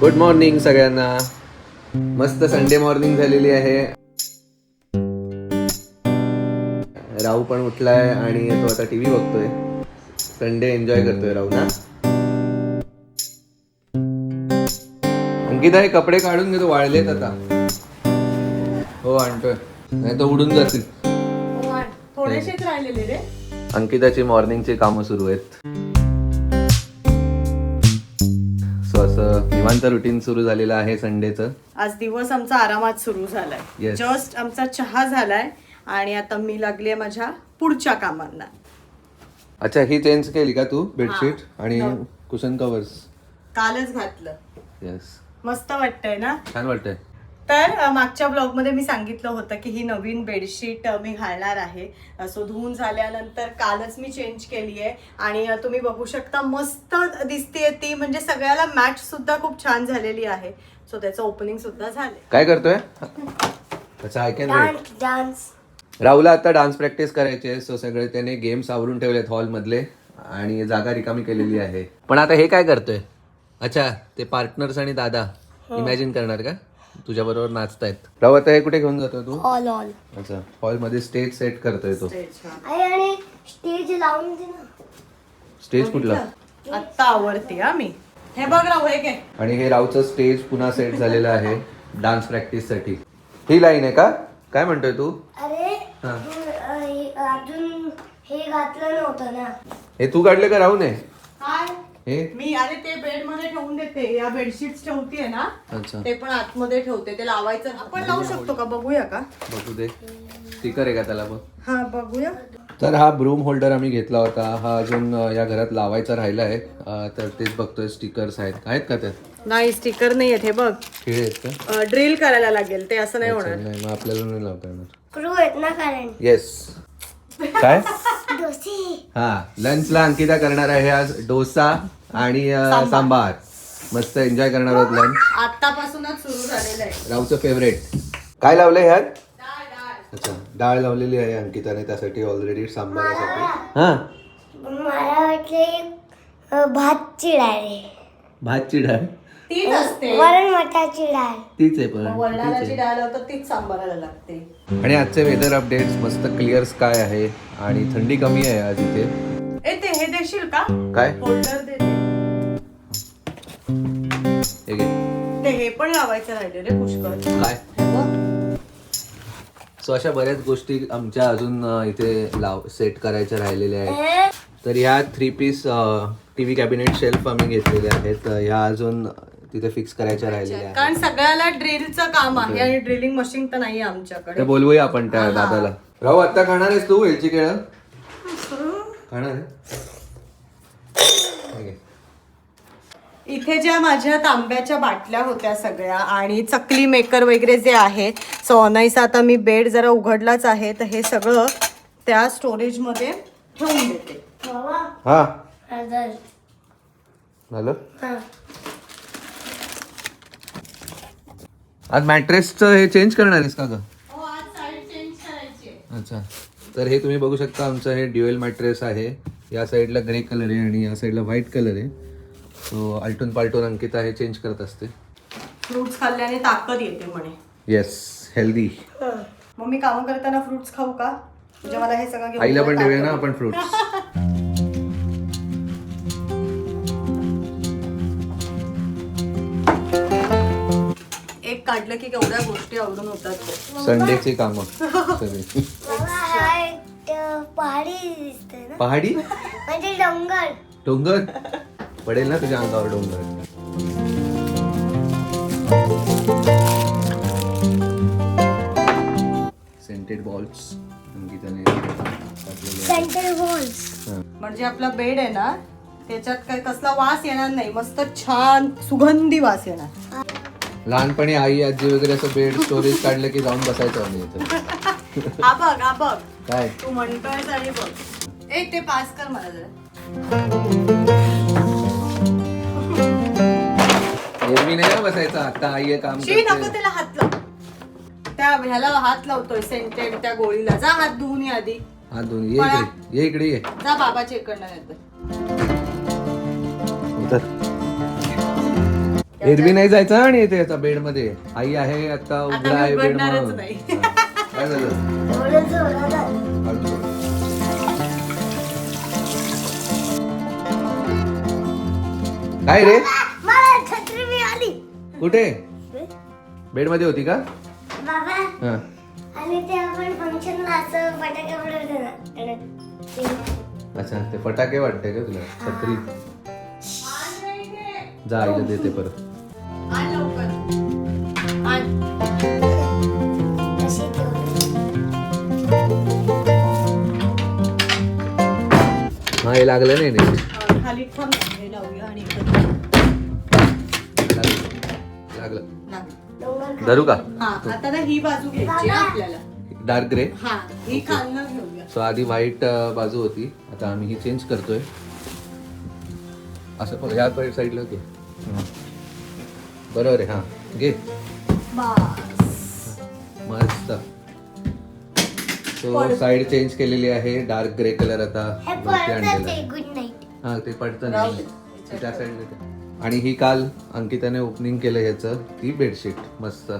Good morning सगळ्यांना. मस्त Sunday morning झालेली आहे. राहू पण उठलाय आणि तो आता टीव्ही बघतोय. संडे एन्जॉय करतोय राहू ना अंकिता हे कपडे काढून घेतो वाळलेत आता. हो आणतोय. नाही तर उडून जातील. थोडेसेच राहिलेले रे. अंकिताची मॉर्निंगची कामं सुरू आहेत. निवांत रुटीन सुरू झालेलं आहे संडेचं आज दिवस आमचा आरामात सुरू झालाय. Yes. जस्ट आमचा चहा झालाय आणि आता मी लागली आहे माझ्या पुढच्या कामांना. अच्छा ही चेंज केली का तू बेडशीट आणि कुशन कवर्स कालच घातलं. येस मस्त वाटतंय ना? छान वाटतंय. तर मागच्या ब्लॉगमध्ये मी सांगितलं होतं की ही नवीन बेडशीट मी घालणार आहे. सो धुवून झाल्यानंतर कालच मी चेंज केली आहे आणि तुम्ही बघू शकता मस्त दिसते ती. म्हणजे सगळ्याला मॅच सुद्धा खूप छान झालेली आहे. सो त्याचं ओपनिंग सुद्धा झाले काय करतोय? आय कॅन डान्स राहुलला आता डान्स प्रॅक्टिस करायची. आहे सो सगळे त्याने गेम्स आवरून ठेवलेत हॉल मधले आणि जागा रिकामी केलेली आहे. पण आता हे काय करतोय? अच्छा ते पार्टनर्स आणि दादा. इमॅजिन करणार का? तुझ्या बरोबर नाचतायत. राहू आता हे कुठे घेऊन जातोय तू? ऑल ऑल अच्छा. हॉलमध्ये स्टेज सेट करतोय तो. आई आणि स्टेज लावून दे ना. स्टेज कुठला? आत्ता आवडते हा मी. हे बघ राहू हे घे. आणि हे रावचं स्टेज पुन्हा सेट झालेलं आहे डान्स प्रॅक्टिससाठी. ही लाईन आहे का? काय म्हणतोय तू? अरे हा. तू, अ, हे- अजून हे घातलं नव्हतं ना. हे तू काढले का राहू ने काय हे? मी अरे ते बेडमध्ये ठेवून देते. या बेडशीट ठेवतीये ना अच्छा. ते पण आतमध्ये ठेवते. ते लावायचं. आपण लावू शकतो का? बघूया का? बघू दे. स्टिकर आहे का त्याला बघ? हा बघूया. तर हा ब्रूम होल्डर आम्ही घेतला होता. हा अजून या घरात लावायचा राहिला आहे अ, तर तेच बघतोय. स्टिकर्स आहेत. आहेत का त्यात? नाही स्टिकर नाही आहेत. हे बघ. खिळे आहेत का? ड्रिल करायला लागेल. ते असं नाही होणार. नाही मग आपल्याला नाही लावता येणार. क्रू आहेत ना कारण? येस काय? डोसी. हा लंचला अंकिता करणार आहे आज डोसा. आणि अ, सांबार. मस्त एन्जॉय करणार आहोत लंच आतापासूनच सुरू झालेलं आहे. रावचं फेवरेट काय लावलंय ह्यात? अच्छा डाळ लावलेली आहे अंकिताने त्यासाठी ऑलरेडी सांबारासाठी. हा? मला वाटलं एक, अ, भातची डाळ आहे भातची डाळ तीच असते. वरण मटाची डाळ तीच आहे पण. वरणाला जी डाळ लावतात तीच सांबाराला लागते. आणि आजचे वेदर अपडेट्स मस्त क्लिअर स्काय आहे आणि थंडी कमी आहे आज इथे. ए ते हे देशील का? काय? होल्डर दे. हे घे. ते हे पण लावायचं राहिले रे पुष्कळ. काय? सो अशा बऱ्याच गोष्टी आमच्या अजून अ, इथे लाव सेट करायच्या राहिलेल्या आहेत. तर ह्या three piece T V cabinet shelf आम्ही घेतलेले आहेत. ह्या अजून तिथे फिक्स करायच्या राहिलेल्या आहेत. कारण सगळ्याला ड्रिलचं काम आहे. आणि ड्रिलिंग मशीन तर नाही आमच्याकडे. तर बोलवूया आपण त्या दादाला. राहू आता खाणार आहेस तू वेलची केळ? खाणार आहे हे घे. इथे ज्या माझ्या तांब्याच्या बाटल्या होत्या सगळ्या आणि चकली मेकर वगैरे जे आहे सो अनाईसा आता मी बेड जरा उघडलाच आहे तर हे सगळं त्या स्टोरेजमध्ये ठेवून देते. हा. झालं? हा. आज मॅट्रेसचं हे चेंज करणार आहेस का ग? अच्छा. तर हे तुम्ही बघू शकता आमचं हे ड्युएल मॅट्रेस आहे. या साईडला ग्रे कलर आहे आणि या साईडला व्हाईट कलर आहे. सो आलटून पालटून अंकिता हे चेंज करत असते. फ्रुट्स खाल्ल्याने ताकद येते म्हणे. येस हेल्दी मग मी कामं करताना फ्रुट्स खाऊ का? म्हणजे मला हे सगळं घेऊन आईला पण देऊया ना. आपण फ्रुट्स एक काढलं की केवढ्या गोष्टी आवडून होतात. संडेची कामं. सगळी. हा पहाडी दिसते ना. पहाडी? म्हणजे डोंगर. डोंगर? पडेल ना तुझ्या अंगावर डोंगर. सेंटेड बॉल्स हा. म्हणजे आपला बेड आहे ना त्याच्यात काही कसला वास येणार नाही मस्त छान सुगंधी वास येणार. लहानपणी आई आजी वगैरे असं बेड स्टोरेज काढलं की जाऊन बसायचं आम्ही इथं. हा बघ हा बघ. काय? तू म्हणतोय आणि बघ. ए ते पास कर मला जरा. एरवी नाही ना बसायचं. आता आई हे काम शी नको करते. त्याला हात लाव. त्या ह्याला हात लावतोय सेंटेड त्या गोळीला. जा हात धुवून ये आधी. हा दोन ये इकडे ये इकडे ये. जा बाबाच्या इकडनं येतं उतर. एरवी नाही जायचं आणि इथे आता बेडमध्ये आई आहे आता उघडा मी आहे बेड उघडणारच म्हणून. नाही. हा. काय झालं. काय रे? मला कुठे? बेडमध्ये होती का? बाबा हा. आणि ते आपण फंक्शनला असं फटाके उडवतो ना आणि ते- अच्छा ते फटाके वाटते का तुला? छत्री. जा आईला देते परत. आण लवकर. आण. अशी ठेवली. हा हे लागलं नाही नीट. अं, खाली थांब हे लावूया आणि इकडे. लागलं. धरू का? हा आता ना ही बाजू घ्यायची आपल्याला. डार्क ग्रे हा ही खालनं घेऊया. सो आधी व्हाईट बाजू होती. आता आम्ही ही चेंज करतोय. असं पण ह्या साईडला घे. हं. बरोबर आहे हा. घे. बस. मस्त. सो साईड चेंज केलेली आहे. डार्क ग्रे कलर आता हे वरती पडतात आणलेला ते आहे. गुड नाईट हा ते पडतं नाही. त्या साईडला. आणि ही काल अंकिताने ओपनिंग केलं ह्याचं ती बेडशीट मस्त.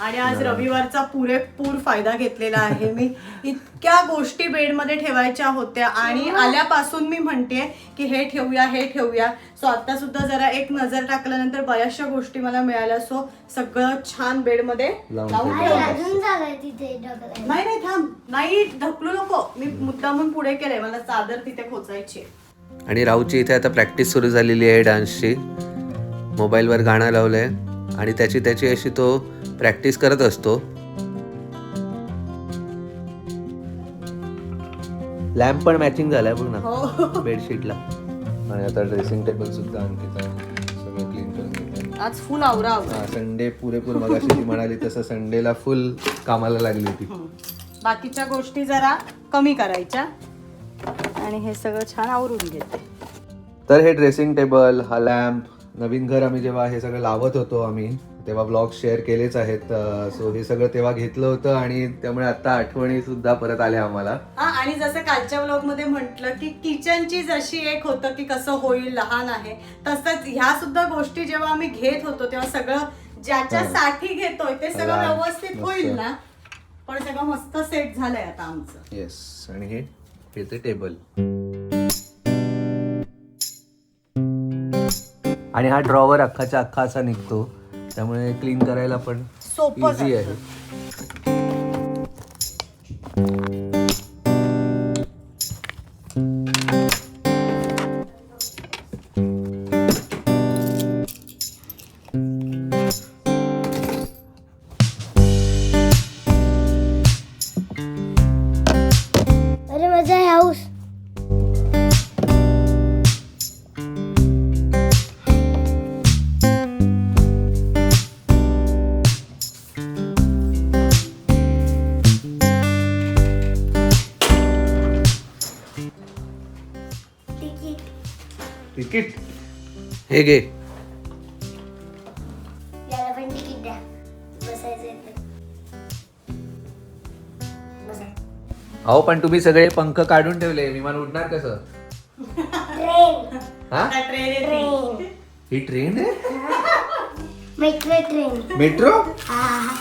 आणि आज रविवारचा पुरेपूर फायदा घेतलेला आहे. मी इतक्या गोष्टी बेडमध्ये ठेवायच्या होत्या आणि आल्यापासून मी म्हणते की हे ठेवूया हे ठेवूया. सो आता सुद्धा जरा एक नजर टाकल्यानंतर बऱ्याचशा गोष्टी मला मिळाल्या. सो सगळं छान बेडमध्ये लावून लावून ठेवलं. ठेवलं. अजून जागा आहे तिथे ढकलायला. नाही नाही थांब. नाही ढकलू नको. मी मुद्दामून पुढे केलंय. मला चादर तिथे खोचायची आहे. आणि राऊची इथे आता प्रॅक्टिस सुरू झालेली आहे डान्सची मोबाईलवर गाणं लावलंय. आणि त्याची त्याची अशी तो प्रॅक्टिस करत असतो. लॅम्प पण मॅचिंग झालाय बघ ना. हो. बेडशीटला आणि आता ड्रेसिंग टेबल सुद्धा आणखी सगळं क्लीन करून. आज फुल आवरा आवरा. हा संडे पुरेपूर मगाशी ती म्हणाली तसं संडेला फुल कामाला लागली होती. बाकीच्या गोष्टी जरा कमी करायच्या. आणि हे सगळं छान आवरून घेते. तर हे ड्रेसिंग टेबल हा लॅम्प नवीन घर आम्ही जेव्हा हे सगळं लावत होतो आम्ही तेव्हा ब्लॉग शेअर केलेच आहेत सो हे सगळं तेव्हा घेतलं होतं आणि त्यामुळे आता आठवणी सुद्धा परत आल्या आम्हाला. हा आणि जसं कालच्या व्लॉगमध्ये म्हटलं की किचनची जशी एक होतं की कसं होईल लहान आहे तसंच ह्या सुद्धा गोष्टी जेव्हा आम्ही घेत होतो तेव्हा सगळं ज्याच्यासाठी घेतोय ते सगळं. व्यवस्थित. होईल ना. पण सगळं मस्त सेट झालंय आता आमचं. येस आणि हे? हे ते टेबल. आणि हा ड्रॉवर अख्खाच्या अख्खा असा निघतो. त्यामुळे क्लीन करायला पण सोपं इझी. आहे. तिकीट हे घे. याला पण तिकीट द्या. बसायचं इथे बसा. अहो पण तुम्ही सगळे पंख काढून ठेवले. विमान उडणार कसं? ट्रेन. हा? आता ट्रेन येते. ट्रेन. ही ट्रेन आहे? Metro train. मेट्रो? हा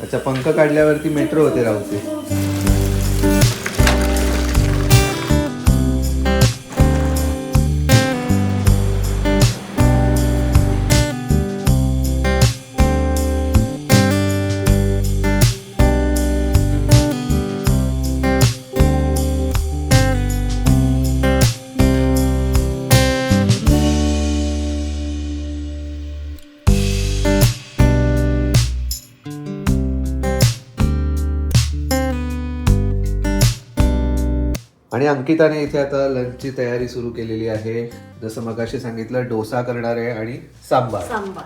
अच्छा पंख काढल्यावरती मेट्रो होते राहते आणि अंकिताने इथे आता लंचची तयारी सुरू केलेली आहे. जसं मगाशी सांगितलं डोसा करणार आहे आणि सांबार. सांबार.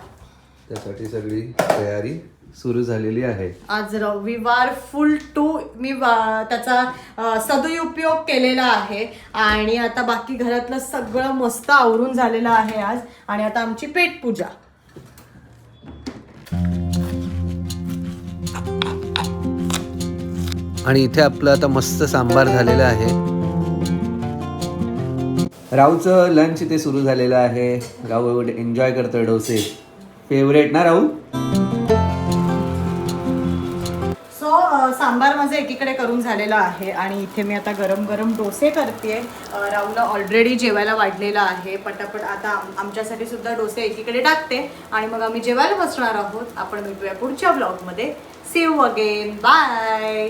त्यासाठी सगळी तयारी सुरू झालेली आहे. आज रविवार फुल टू मी त्याचा अ, सदुपयोग केलेला आहे. आणि आता बाकी घरातलं सगळं मस्त आवरून झालेलं आहे आज. आणि आता आमची पेट पूजा आणि इथे आपलं आता मस्त सांबार झालेलं आहे. राहूचं लंच इथे सुरू झालेलं आहे. राहू एन्जॉय करतोय डोसे. फेवरेट ना राहुल? सो सांबार माझं एकीकडे करून झालेलं आहे आणि इथे मी आता गरम गरम डोसे करते राहुलला ऑलरेडी जेवायला वाढलेलं आहे. पटापट आता आमच्यासाठी सुद्धा डोसे एकीकडे टाकते. आणि मग आम्ही जेवायला बसणार आहोत. आपण भेटूया पुढच्या ब्लॉगमध्ये सेव अगेन बाय